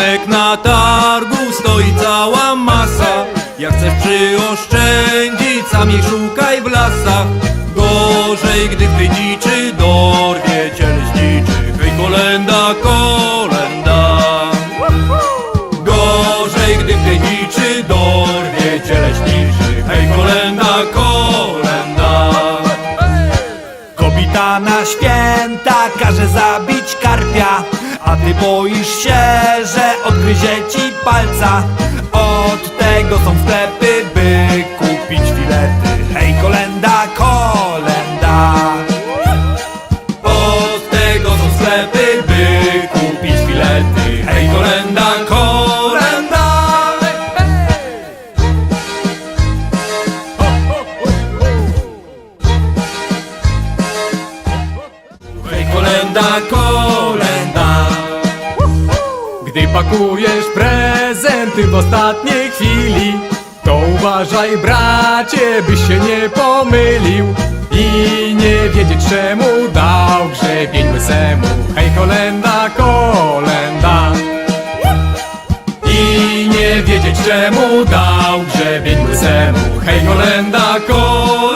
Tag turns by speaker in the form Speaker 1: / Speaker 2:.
Speaker 1: jak na targu stoi cała masa. Jak chcesz przyoszczędzić, sam jej szukaj w lasach. Gorzej, gdy w tej dziczy dorwie cię leśniczy Hej, kolenda, kolenda. Gorzej, gdy w tej dziczy dorwie cię leśniczy Hej, kolenda, kolenda.
Speaker 2: Kobita na święta każe zabić ty boisz się, że odgryzie ci palca. Od tego są sklepy, by kupić filety. Hej kolenda, kolenda.
Speaker 1: Od tego są sklepy, by kupić filety. Hej, kolenda, kolenda. Hej, kolenda, kolenda
Speaker 3: pakujesz prezenty w ostatniej chwili. To uważaj bracie, byś się nie pomylił I nie wiedzieć czemu dał grzebień łysemu. Hej kolenda, kolenda. I nie wiedzieć czemu dał grzebień łysemu. Hej kolenda, kolenda